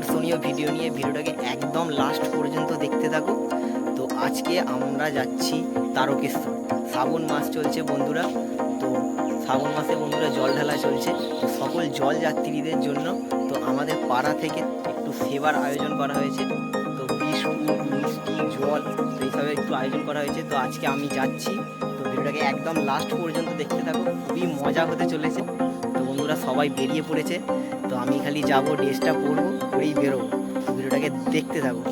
আকর্ষণীয় ভিডিও নিয়ে ভিডিওটাকে একদম লাস্ট পর্যন্ত দেখতে থাকো তো আজকে আমরা যাচ্ছি তারকেশ্বর। শ্রাবণ মাস চলছে বন্ধুরা। তো শ্রাবণ মাসে বন্ধুরা জল ঢালা চলছে। তো সকল জল যাত্রীদের জন্য তো আমাদের পাড়া থেকে একটু সেবার আয়োজন করা হয়েছে। তো বিস্কুট মিষ্টি জল এইসবের একটু আয়োজন করা হয়েছে। তো আজকে আমি যাচ্ছি। তো ভিডিওটাকে একদম লাস্ট পর্যন্ত দেখতে থাকো খুবই মজা হতে চলেছে। সবাই বেরিয়ে পড়েছে। তো আমি খালি যাব ড্রেসটা পরবো পরেই বেরোবো। ভিডিওটাকে দেখতে থাকো।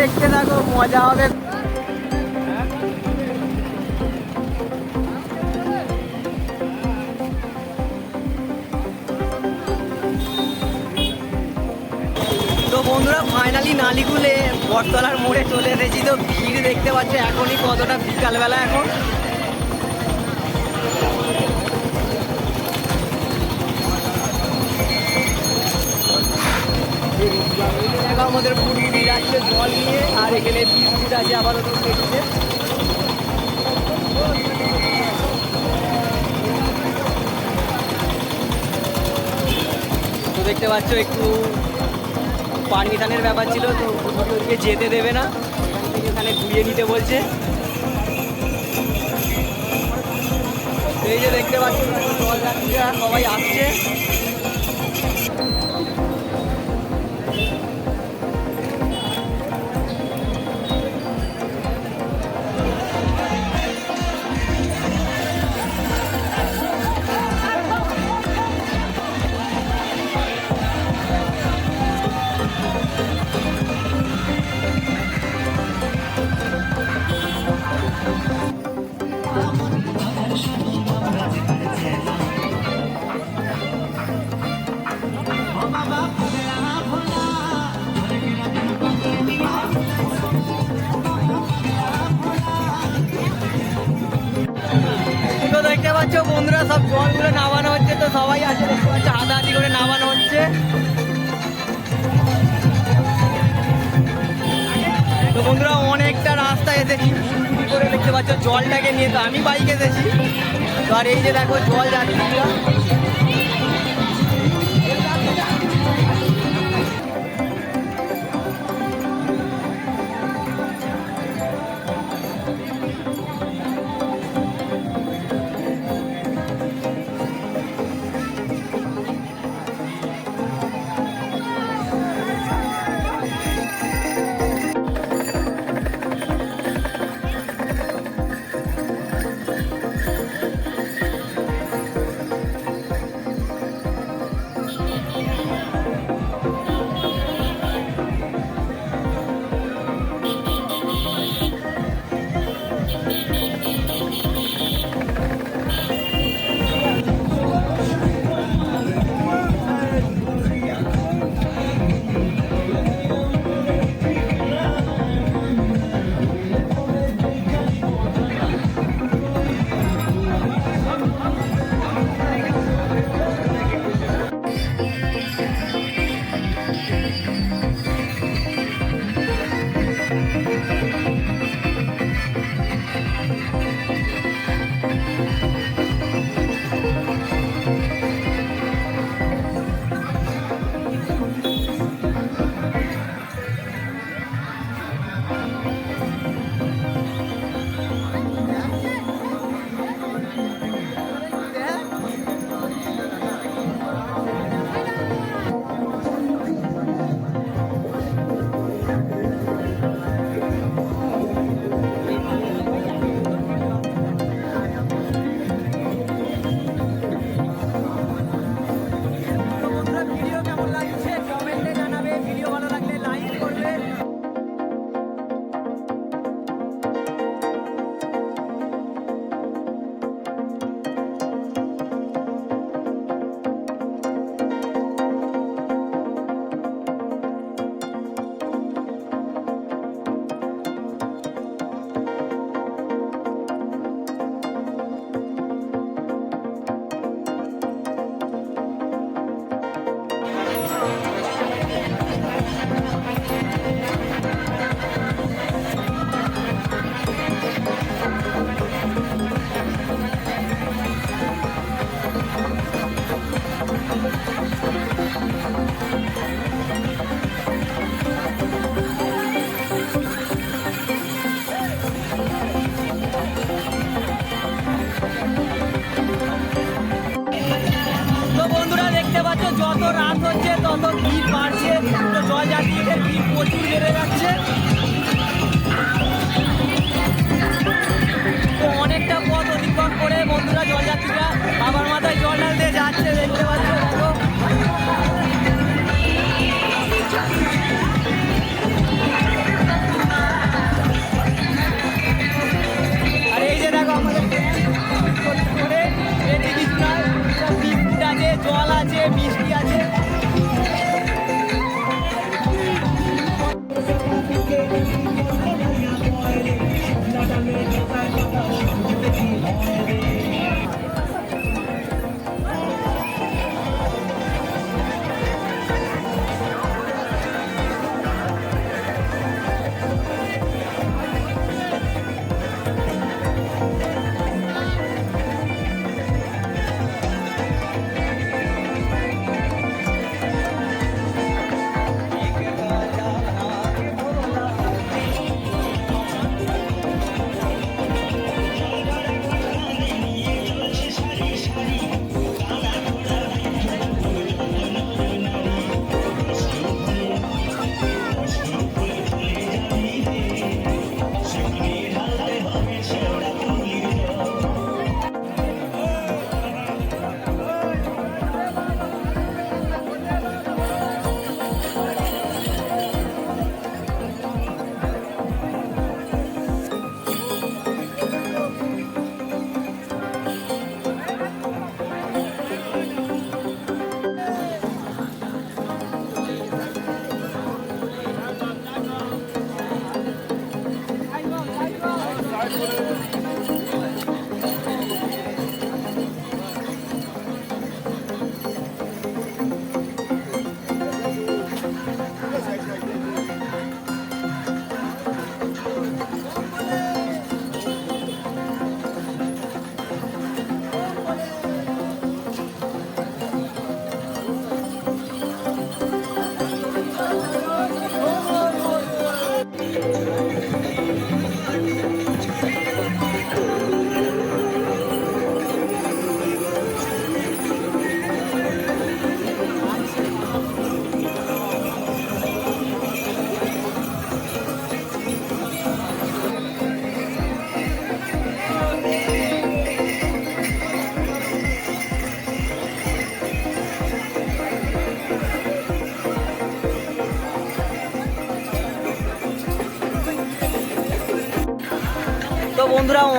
দেখতে থাকো, মজা হবে। তো বন্ধুরা ফাইনালি নালিগুলে বটতলার মোড়ে চলে এসেছি। তো ভিড় দেখতে পাচ্ছ, এখনই কতটা বিকালবেলা এখন। আমাদের পুরী যাচ্ছে জল নিয়ে আর এখানে বিস্কুট আছে আপাতত পেটিতে তো দেখতে পাচ্ছ একটু পারমিশনের ব্যাপার ছিল, তো ওদেরকে যেতে দেবে না। থেকে এখানে ঘুরিয়ে নিতে বলছে। এই যে দেখতে পাচ্ছ সবাই আসছে। দেখতে পাচ্ছ বন্ধুরা, সব জলগুলো নামানো হচ্ছে, তো সবাই আছে, দেখতে পাচ্ছ, হাতাহাতি করে নামানো হচ্ছে। তো বন্ধুরা, অনেকটা রাস্তা এসেছি। করে দেখতে পাচ্ছ, জলটাকে নিয়ে তো আমি বাইকে এসেছি। তো আর এই যে দেখো, জল যাচ্ছে।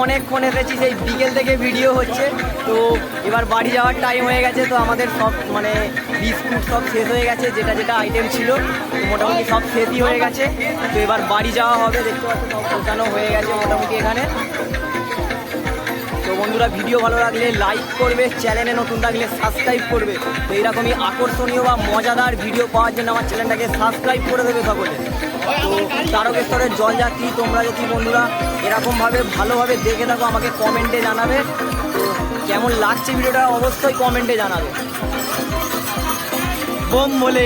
অনেকক্ষণ এসেছি, সেই বিকেল থেকে ভিডিও হচ্ছে। তো এবার বাড়ি যাওয়ার টাইম হয়ে গেছে, তো আমাদের সব মানে বিস্কুট সব শেষ হয়ে গেছে, যেটা যেটা আইটেম ছিল মোটামুটি সব শেষই হয়ে গেছে। তো এবার বাড়ি যাওয়া হবে, দেখতে পাচ্ছি সব পৌঁছানো হয়ে গেছে মোটামুটি এখানে। তো বন্ধুরা ভিডিও ভালো লাগলে লাইক করবে চ্যানেলে নতুন থাকলে সাবস্ক্রাইব করবে। তো এইরকমই আকর্ষণীয় বা মজাদার ভিডিও পাওয়ার জন্য আমার চ্যানেলটাকে সাবস্ক্রাইব করে দেবে সকলে। তো তারকেশ্বরের জলযাত্রী, তোমরা যদি বন্ধুরা এরকমভাবে ভালোভাবে দেখে থাকো, আমাকে কমেন্টে জানাবে। তো কেমন লাগছে ভিডিওটা অবশ্যই কমেন্টে জানাবে। বোম বলে।